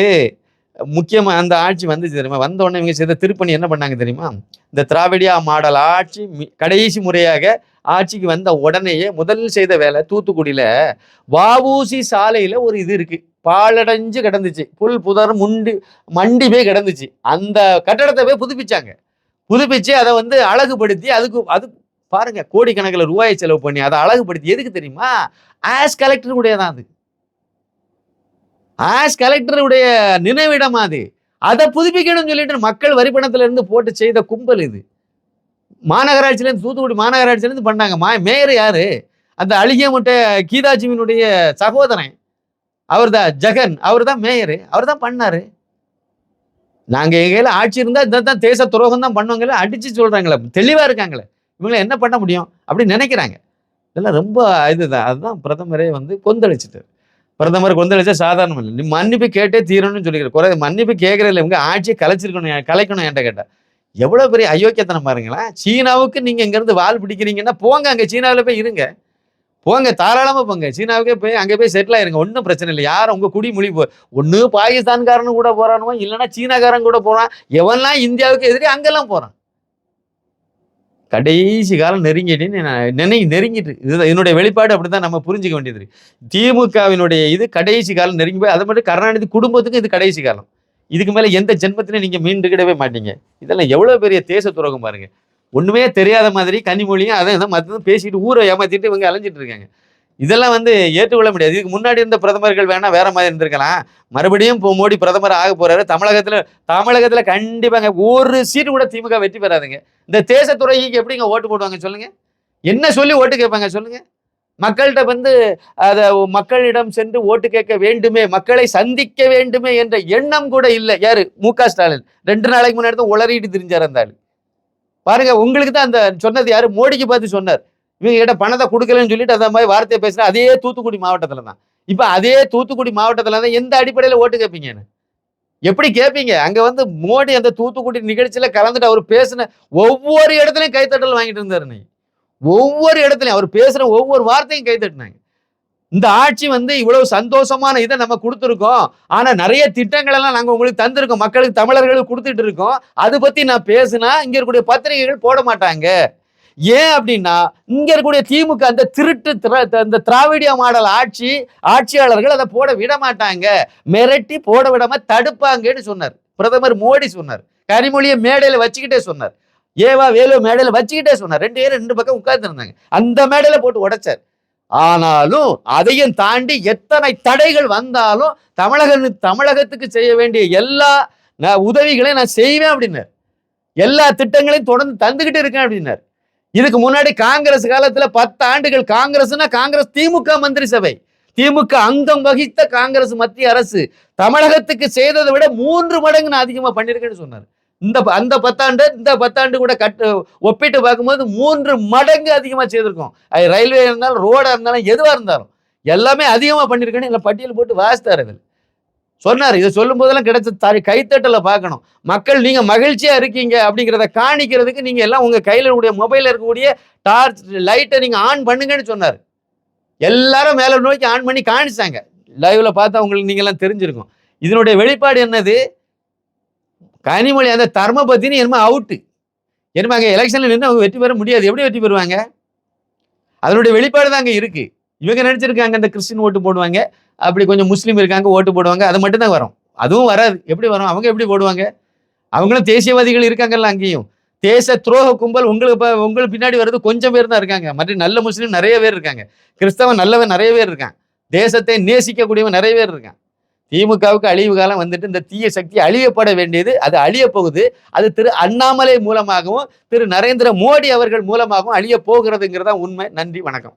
முக்கியமாக அந்த ஆட்சி வந்துச்சு தெரியுமா? வந்த உடனே இவங்க செய்த திருப்பணி என்ன பண்ணாங்க தெரியுமா? இந்த திராவிடியா மாடல் ஆட்சி மி- கடைசி முறையாக ஆட்சிக்கு வந்த உடனேயே முதல் செய்த வேலை தூத்துக்குடியில் வாவூசி சாலையில் ஒரு இது இருக்குது பாழடைஞ்சு கிடந்துச்சு. புல் புதர் முண்டி மண்டி போய் கிடந்துச்சு. அந்த கட்டடத்தை போய் புதுப்பிச்சாங்க. புதுப்பிச்சு அதை வந்து அழகுபடுத்தி அதுக்கு அது பாருங்க கோடிக்கணக்கில் ரூபாயை செலவு பண்ணி அதை அழகுபடுத்தி எதுக்கு தெரியுமா? ஆஸ் கலெக்டருடைய தான் அது. ஆஸ் கலெக்டருடைய நினைவிடம் அது. அதை புதுப்பிக்கணும்னு சொல்லிட்டு மக்கள் வரிப்பணத்திலிருந்து போட்டு செய்த கும்பல் இது. மாநகராட்சியிலேருந்து தூத்துக்குடி மாநகராட்சியிலேருந்து பண்ணாங்க. மா மேயர் யார்? அந்த அழுகிய முட்டை கீதாஜிமினுடைய சகோதரன். அவர் தான் ஜெகன். அவர் தான் மேயர். அவர் தான் பண்ணார் நாங்கள் எங்கள் ஆட்சி இருந்தால் இதை தான் தேச துரோகம் தான் பண்ணுவாங்களே அடிச்சு சொல்கிறாங்களே தெளிவாக இருக்காங்களே இவங்களை என்ன பண்ண முடியும் அப்படின்னு நினைக்கிறாங்க. இதெல்லாம் ரொம்ப இதுதான். அதுதான் பிரதமரே வந்து கொந்தளிச்சிட்டார். பிரதமர் கொந்தளிச்சா சாதாரணம் இல்லை நீ மன்னிப்பு கேட்டே தீரணும்னு சொல்லிக்கிற. குறை மன்னிப்பு கேட்கறதில்ல. இவங்க ஆட்சியை கலைச்சிருக்கணும் கலைக்கணும் என்கிட்ட கேட்டா. எவ்வளோ பெரிய அயோக்கியத்தனம் பாருங்களேன். சீனாவுக்கு நீங்கள் இங்கேருந்து வால் பிடிக்கிறீங்கன்னா போங்க அங்கே சீனாவில் போய் இருங்க. போங்க தாராளமாக போங்க. சீனாவுக்கே போய் அங்கே போய் செட்டில் ஆயிருங்க. ஒன்றும் பிரச்சனை இல்லை. யாரும் உங்கள் குடிமொழி போ ஒன்று பாகிஸ்தான்காரனு கூட போகிறானுவோ இல்லைன்னா சீனாக்காரன் கூட போகிறான் எவன்லாம் இந்தியாவுக்கு எதிரி அங்கெல்லாம் போகிறான் கடைசி காலம் நெருங்கிட்டேன்னு நான் நினை நெருங்கிட்டு. இதுதான் என்னுடைய வெளிப்பாடு அப்படி தான் நம்ம புரிஞ்சுக்க வேண்டியது திமுகவினுடைய இது கடைசி காலம் நெருங்கி போய் அதை மட்டும் கருணாநிதி குடும்பத்துக்கும் இது கடைசி காலம். இதுக்கு மேலே எந்த ஜென்மத்திலையும் நீங்கள் மீண்டுக்கிடவே மாட்டீங்க. இதெல்லாம் எவ்வளோ பெரிய தேச துரோகம் பாருங்க. ஒன்றுமே தெரியாத மாதிரி கனிமொழியும் அதை இதை மற்றதும் பேசிட்டு ஊரை ஏமாத்திட்டு இவங்க அலைஞ்சிட்டு இருக்காங்க. இதெல்லாம் வந்து ஏற்றுக்கொள்ள முடியாது. இதுக்கு முன்னாடி இருந்த பிரதமர்கள் வேணா வேற மாதிரி இருந்திருக்கலாம். மறுபடியும் இப்போ மோடி பிரதமர் ஆக போறாரு. தமிழகத்துல தமிழகத்துல கண்டிப்பாங்க ஒரு சீட்டு கூட திமுக வெற்றி பெறாதுங்க. இந்த தேசத்துறைக்கு எப்படிங்க ஓட்டு போடுவாங்க சொல்லுங்க? என்ன சொல்லி ஓட்டு கேட்பாங்க சொல்லுங்க? மக்கள்கிட்ட வந்து அதை மக்களிடம் சென்று ஓட்டு கேட்க வேண்டுமே மக்களை சந்திக்க வேண்டுமே என்ற எண்ணம் கூட இல்லை. யாரு? மு க ஸ்டாலின். ரெண்டு நாளைக்கு முன்னாடி தான் உளறிட்டு திரிஞ்சார் அந்த ஆளு. பாருங்க உங்களுக்கு தான் அந்த சொன்னது யாரு? மோடிக்கு பார்த்து சொன்னார். இவங்க கிட்ட பணத்தை கொடுக்கலன்னு சொல்லிட்டு அந்த மாதிரி வார்த்தையை பேசுனா அதே தூத்துக்குடி மாவட்டத்துல தான். இப்போ அதே தூத்துக்குடி மாவட்டத்தில் தான் எந்த அடிப்படையில ஓட்டு கேட்பீங்கன்னு எப்படி கேட்பீங்க அங்க வந்து மோடி அந்த தூத்துக்குடி நிகழ்ச்சியில கலந்துட்டு அவர் பேசின ஒவ்வொரு இடத்துலையும் கைத்தட்டல் வாங்கிட்டு இருந்தார் நீ. ஒவ்வொரு இடத்துலையும் அவர் பேசுகிற ஒவ்வொரு வார்த்தையும் கைத்தட்டினாங்க இந்த ஆட்சி வந்து இவ்வளவு சந்தோஷமான இதை நம்ம கொடுத்துருக்கோம். ஆனா நிறைய திட்டங்கள் எல்லாம் நாங்கள் உங்களுக்கு தந்திருக்கோம். மக்களுக்கு தமிழர்களுக்கு கொடுத்துட்டு இருக்கோம். அதை பற்றி நான் பேசுனா இங்கே இருக்கக்கூடிய பத்திரிகைகள் போட மாட்டாங்க. ஏன் அப்படின்னா இங்க இருக்கக்கூடிய திமுக அந்த திருட்டு இந்த அந்த திராவிடிய மாடல் ஆட்சி ஆட்சியாளர்கள் அதை போட விட மாட்டாங்க. மிரட்டி போட விடாம தடுப்பாங்கன்னு சொன்னார். பிரதமர் மோடி சொன்னார். கனிமொழியை மேடையில வச்சுக்கிட்டே சொன்னார். ஏவா வேலு மேடையில வச்சுக்கிட்டே சொன்னார். ரெண்டு பேரும் ரெண்டு பக்கம் உட்கார்ந்து இருந்தாங்க. அந்த மேடையில போட்டு உடைச்சார். ஆனாலும் அதையும் தாண்டி எத்தனை தடைகள் வந்தாலும் தமிழக தமிழகத்துக்கு செய்ய வேண்டிய எல்லா உதவிகளையும் நான் செய்வேன் அப்படின்னார். எல்லா திட்டங்களையும் தொடர்ந்து தந்துகிட்டு இருக்கேன் அப்படின்னார். இதுக்கு முன்னாடி காங்கிரஸ் காலத்துல பத்து ஆண்டுகள் காங்கிரஸ்னா காங்கிரஸ் திமுக மந்திரி சபை. திமுக அங்கம் வகித்த காங்கிரஸ் மத்திய அரசு. தமிழகத்துக்கு செய்ததை விட மூன்று மடங்கு நான் அதிகமா பண்ணிருக்கேன்னு சொன்னார். இந்த அந்த பத்தாண்டு இந்த பத்தாண்டு கூட கட்டு ஒப்பிட்டு பார்க்கும்போது மூன்று மடங்கு அதிகமா செய்திருக்கோம். அது ரயில்வே இருந்தாலும் ரோடா இருந்தாலும் எதுவா இருந்தாலும். எல்லாமே அதிகமா பண்ணிருக்கேன்னு இல்லை பட்டியல் போட்டு வாசித்தார் அதில் சொன்னார். இதை சொல்லும் போதெல்லாம் கிடைச்ச தரி கைத்தட்டல பார்க்கணும். மக்கள் நீங்கள் மகிழ்ச்சியாக இருக்கீங்க அப்படிங்கிறத காணிக்கிறதுக்கு நீங்கள் எல்லாம் உங்கள் கையில் இருக்கக்கூடிய மொபைலில் இருக்கக்கூடிய டார்ச் லைட்டை நீங்கள் ஆன் பண்ணுங்கன்னு சொன்னார். எல்லாரும் மேலே நோக்கி ஆன் பண்ணி காணிச்சாங்க. லைவ்ல பார்த்தா உங்களுக்கு நீங்கள்லாம் தெரிஞ்சிருக்கும். இதனுடைய வெளிப்பாடு என்னது? கனிமொழி அந்த தர்ம பத்தினி என்னமோ அவுட்டு என்னமோ அங்கே எலெக்ஷனில் நின்று அவங்க வெற்றி பெற முடியாது. எப்படி வெற்றி பெறுவாங்க? அதனுடைய வெளிப்பாடு தான் அங்கே இருக்குது இவங்க நினச்சிருக்காங்க அந்த கிறிஸ்டின் ஓட்டு போடுவாங்க. அப்படி கொஞ்சம் முஸ்லீம் இருக்காங்க ஓட்டு போடுவாங்க அது மட்டும்தான் வரும். அதுவும் வராது. எப்படி வரும்? அவங்க எப்படி போடுவாங்க? அவங்களும் தேசியவாதிகள் இருக்காங்கல்ல அங்கேயும். தேச துரோக கும்பல் உங்களுக்கு இப்போ உங்களுக்கு பின்னாடி வர்றது கொஞ்சம் பேர் தான் இருக்காங்க. மற்ற நல்ல முஸ்லீம் நிறைய பேர் இருக்காங்க. கிறிஸ்தவன் நல்லவன் நிறைய பேர் இருக்கான். தேசத்தை நேசிக்கக்கூடியவன் நிறைய பேர் இருக்கான். திமுகவுக்கு அழிவு காலம் வந்துட்டு இந்த தீய சக்தி அழியப்பட வேண்டியது அது அழிய போகுது. அது திரு அண்ணாமலை மூலமாகவும் திரு நரேந்திர மோடி அவர்கள் மூலமாகவும் அழிய போகிறதுங்கிறதா உண்மை. நன்றி வணக்கம்.